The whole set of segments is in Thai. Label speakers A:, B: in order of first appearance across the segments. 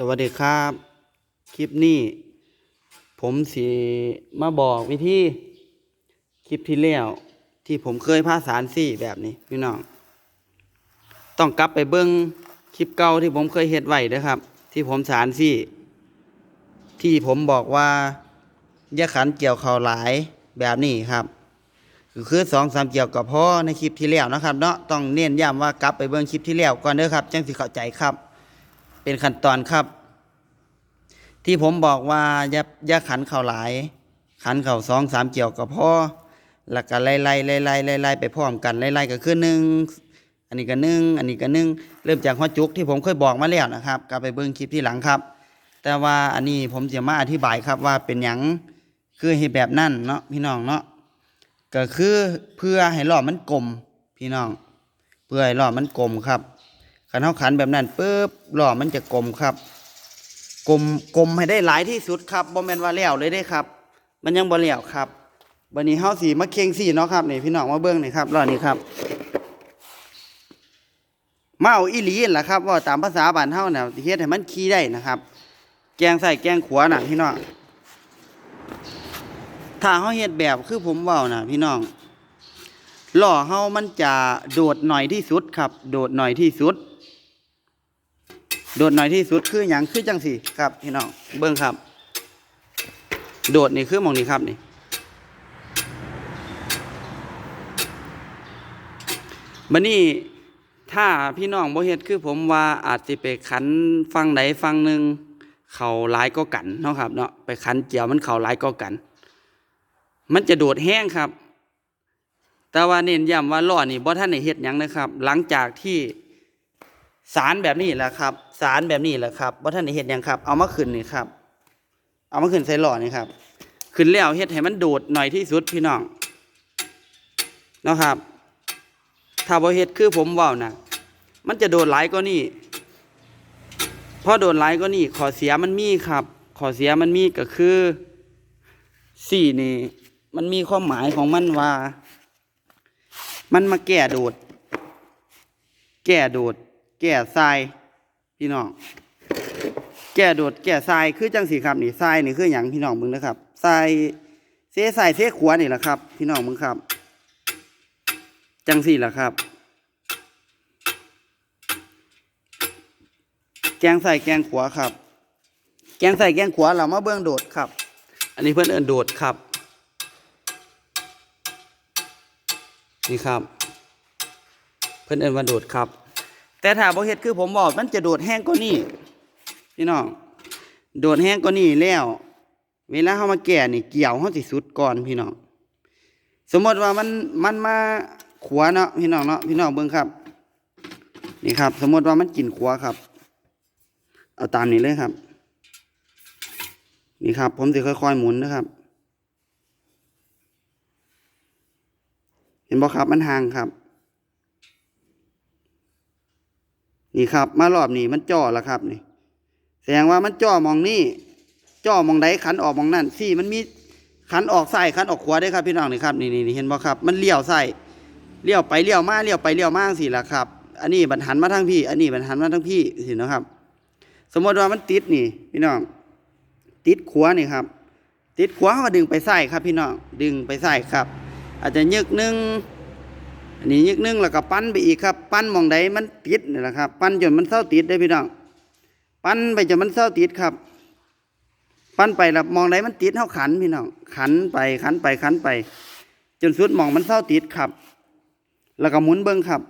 A: สวัสดีครับ คลิปนี้ ผมสีมาบอกวิธีคลิปที่แล้วที่ผมเคยพาสารสี่แบบนี้พี่น้อง ต้องกลับไปเบิ้งคลิปเก่าที่ผมเคยเฮ็ดไว้เด้อครับ ที่ผมสารสี่ ที่ผมบอกว่าอย่าขันเกี่ยวเข่าหลายแบบนี้ครับคือสองสามเกี่ยวกับพ่อในคลิปที่แล้วนะครับ เนาะต้องเน้นย้ำว่ากลับไปเบิ้งคลิปที่แล้วก่อนเด้อครับจังสิเข้าใจครับ เป็นขั้นตอนครับ ที่ผมบอกว่าอย่าอย่าขันเข่าหลาย ขันเข่าสองสามเกี่ยวกับพ่อแล้วก็ไล่ไล่ไล่ไล่ไล่ไล่ไปพร้อมกันไล่ไล่ก็คือหนึ่งอันนี้ก็หนึ่งอันนี้ก็หนึ่งเริ่มจากหัวจุกที่ผมเคยบอกมาแล้วนะครับกลับไปเบิ้งคลิปที่หลังครับ แต่ว่าอันนี้ผมจะมาอธิบายครับว่าเป็นหยังคือเหตุแบบนั้นเนาะพี่น้องเนาะก็คือเพื่อให้รอบมันกลมพี่น้อง เพื่อให้รอบมันกลมครับ ขันเท้าขันแบบนั้นปุ๊บรอมันจะกลมครับ กลมกลมให้ได้หลายที่สุดครับบ่แมนว่าแล้วเลยได้ครับ มันยังบ่แล้วครับบัดนี้เฮาสิมาเคียงสีเนาะครับนี่พี่น้องมาเบิ่งนี่ครับรอนี้ครับมาเอาอีหลีนั่นล่ะครับว่าตามภาษาบ้านเฮาน่ะเฮ็ดให้มันขี่ได้นะครับ แกงใส่แกงขวาน่ะพี่น้องถ้าเฮาเฮ็ดแบบคือผมเว้าน่ะ พี่น้องหล้อเฮามันจะโดดหน่อยที่สุดครับ โดดหน่อยที่สุด โดดหน่อยที่สุดคืออย่างคือจังสี่ครับพี่น้องเบิ้งครับ โดดนี่คือมองนี้ครับนี่บันนี้ถ้าพี่น้องบ่เฮ็ดคือผมว่าอาจจะไปขันฟังใดฟังหนึ่งเขาหลายก็กันเนาะครับเนาะไปขันเกี่ยวมันเขาหลายก็กัน มันจะโดดแห้งครับ แต่ว่าเน้นย้ำว่าล้อนี่บ่ท่านได้เฮ็ดหยังนะครับ หลังจากที่ สารแบบนี้แหละครับ สารแบบนี้แหละครับว่าท่านได้เห็นยังครับ เอามาขึ้นนี่ครับ เอามาขึ้นใส่หล่อนี่ครับ ขึ้นแล้วเฮ็ดให้มันโดดหน่อยที่สุดพี่น้องนะครับ ถ้าบ่เฮ็ดคือผมว้านะมันจะโดดหลายก็นี่พอโดดหลายก็นี่ขอเสียมันมีครับ ขอเสียมันมีก็คือสี่นี่ มันมีความหมายของมันว่า มันมาแก้โดด แก่โดด แก่ทรายพี่น้อง แก่โดดแก่ทรายคือจังสีครับนี่ทรายนี่คืออย่างพี่น้องมึงนะครับทรายเสทรายเสขวานี่แหละครับ พี่น้องมึงครับ จังสี่แหละครับ แกงใส่แกงขวาครับ แกงใส่แกงขวาเรามาเบื้องโดดครับ อันนี้เพื่อนเอินโดดครับ นี่ครับ เพื่อนเอินว่าโดดครับ แต่ถ้าบ่เฮ็ดคือผมบอกมันจะโดดแห้งกว่านี้พี่น้องโดดแห้งกว่านี้แล้ว เวลาเฮามาแก่นี่เกี่ยวเฮาสิสุดก่อนพี่น้องสมมติว่ามันมันมาขวาเนาะพี่น้องเนาะพี่น้องเบิ่งครับ นี่ครับ สมมติว่ามันกินขวาครับ เอาตามนี้เลยครับ นี่ครับ ผมสิค่อยๆหมุนนะครับ เห็นบ่ครับมันห่างครับ นี่ครับ มารอบนี้มันจ่อแล้วครับนี่ แสดงว่ามันจ่อมองนี่จ่อมองใดขันออกมองนั่นสี่มันมีขันออกซ้ายขันออกขวาได้ครับพี่น้องนี่ครับนี่นี่เห็นบ่ครับ มันเลี้ยวซ้ายเลี้ยวไปเลี้ยวมาเลี้ยวไปเลี้ยวมาสิล่ะครับ อันนี้บันหันมาทางพี่ อันนี้บันหันมาทางพี่สินะครับ สมมติว่ามันติดนี่ พี่น้อง ติดขวานี่ครับ ติดขวาก็ดึงไปซ้ายครับ พี่น้องดึงไปซ้ายครับ อาจจะยึกหนึง อันนี้ยึกนึงแล้วก็ปั้นไปอีกครับ ปั้นมองใดมันติดนี่แหละครับ ปั้นจนมันเศร้าติดได้พี่น้อง ปั้นไปจนมันเศร้าติดครับ ปั้นไปแล้วมองใดมันติดเท่าขันพี่น้อง ขันไปขันไปขันไป จนสุดมองมันเศร้าติดครับ แล้วก็หมุนเบิ้งครับ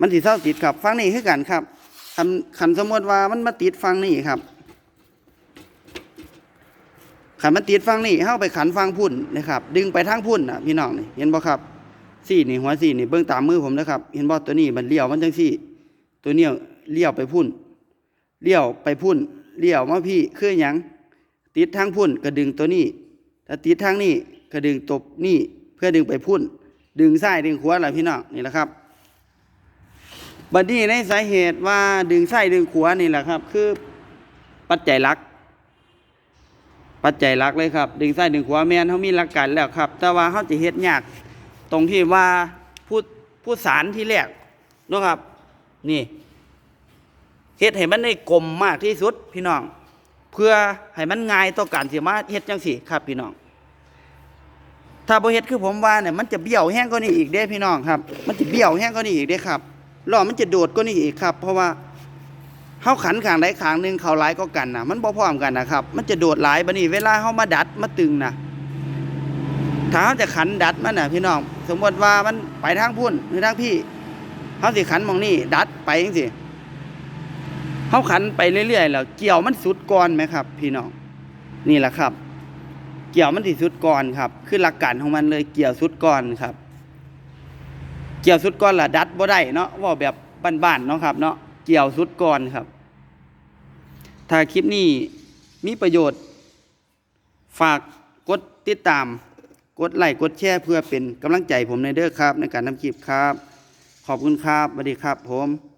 A: มันสิดเศร้าติดครับ ฟังนี่คือกันครับคันขันสมมติว่ามันมาติดฟังนี่ครับขันมันติดฟังนี่เข้าไปขันฟังพุ่นนะครับ ดึงไปทางพุ่นนะพี่น้องนี่เห็นบ่ครับ สี่นี่หัวสี่นี่เบื้องตามมือผมนะครับ เห็นบ่ตัวนี้มันเลี้ยวมันจังสี่ ตัวเนี้ยเลี้ยวไปพุ่นเลี้ยวไปพุ่นเลี้ยวมาพี่คือหยังติดทางพุ่นก็ดึงตัวนี้ถ้าติดทางนี้ก็ดึงตบนี่เพื่อดึงไปพุ่น ดึงซ้ายดึงขวาแหละพี่น้องนี่แหละครับบัดนี้ในสาเหตุว่าดึงซ้ดึงขวานี่แหละครับ คือปัจจัยหลัก ปัจจัยหลักเลยครับ ดึงซ้ดึงขวาแม่นเขามีหลักการแล้วครับ แต่ว่าเขาจะเฮ็ดยาก ตรงที่ว่าพูดพูดสารที่แรกนะครับ นี่เฮ็ดให้มันได้กลมมากที่สุดพี่น้อง เพื่อให้มันง่ายต่อการสิมาเฮ็ดจังซี่ครับพี่น้อง ถ้าบ่เฮ็ดคือผมว่าเนี่ยมันจะเบี้ยวแห้งกว่านี้อีกเด้พี่น้องครับ มันจะเบี้ยวแห้งกว่านี้อีกเด้ครับล้อมันจะโดดกว่านี้อีกครับ เพราะว่าเฮาขันขางใดขางหนึ่งเขาหลายก็กันนะมันบ่พร้อมกันนะครับ มันจะโดดหลายบัดนี้เวลาเฮามาดัดมาตึงนะถ้าเฮาจะขันดัดมันน่ะพี่น้อง สมมติว่ามันไปทางพุ่นหรือทางพี่เฮาสิขันมองนี่ดัดไปจังซี่เฮาขันไปเรื่อยๆแล้วเกี่ยวมันสุดก่อนไหมครับ พี่น้องนี่แหละครับ เกี่ยวมันที่สุดก่อนครับ คือหลักการของมันเลยเกี่ยวสุดก่อนครับ เกี่ยวสุดก่อนล่ะดัดบ่ได้เนาะว่าแบบบ้านๆเนาะครับ เนาะเกี่ยวสุดก่อนครับ ถ้าคลิปนี้มีประโยชน์ ฝากกดติดตาม กดไลค์กดแชร์เพื่อเป็นกำลังใจผมในเด้อครับ ในการทำคลิปครับ ขอบคุณครับสวัสดีครับผม